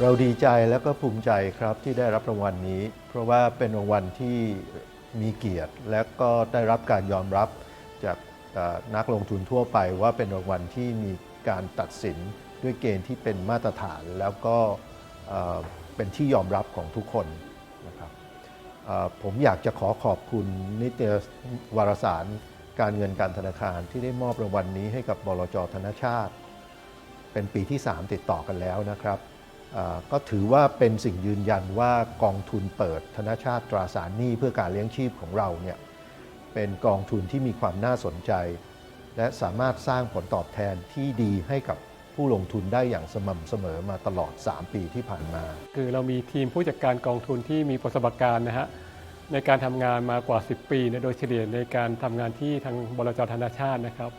เราดีใจแล้วก็ภูมิใจครับที่ได้รับรางวัลนี้ เพราะว่าเป็นรางวัลที่มีเกียรติ และก็ได้รับการยอมรับจากนักลงทุนทั่วไปว่าเป็นรางวัลที่มีการตัดสินด้วยเกณฑ์ที่เป็นมาตรฐาน แล้วก็เป็นที่ยอมรับของทุกคนนะครับผมอยากจะขอขอบคุณนิตยวารสารการเงินการธนาคารที่ได้มอบรางวัลนี้ให้กับบลจธนชาติ เป็นปีที่ 3 ติดต่อกันแล้วนะครับ ก็ถือว่าเป็นสิ่งยืนยันว่ากองทุนเปิดธนชาติตราสารหนี้เพื่อการเลี้ยงชีพของเราเนี่ยเป็นกองทุนที่มีความน่าสนใจ และสามารถสร้างผลตอบแทนที่ดีให้กับผู้ลงทุนได้อย่างสม่ำเสมอมาตลอด 3 ปีที่ผ่านมา คือเรามีทีมผู้จัดการกองทุนที่มีประสบการณ์นะฮะในการทำงานมากว่า 10 ปีนะโดยเฉลี่ยในการทำงานที่ทางบลจธนาชาตินะครับ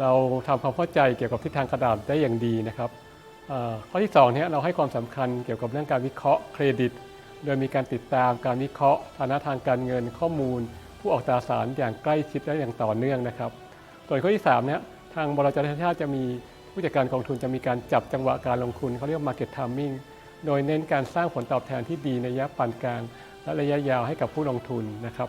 เราทำความเข้าใจเกี่ยวกับทิศทางกระดาษได้อย่างดีนะครับ ข้อที่2เนี่ยเราให้ความสำคัญเกี่ยวกับเรื่องการวิเคราะห์เครดิต โดยมีการติดตามการวิเคราะห์ฐานะทางการเงินข้อมูล ผู้ออกตราสารอย่างใกล้ชิดและอย่างต่อเนื่องนะครับ ส่วนข้อที่3เนี่ยทางบลจธนาชาติจะมีผู้จัดการกองทุนจะมีการจับจังหวะการลงทุนเขาเรียกว่า market timing โดยเน้นการสร้างผลตอบแทนที่ดีในระยะปานกลางและระยะยาวให้กับผู้ลงทุนนะครับ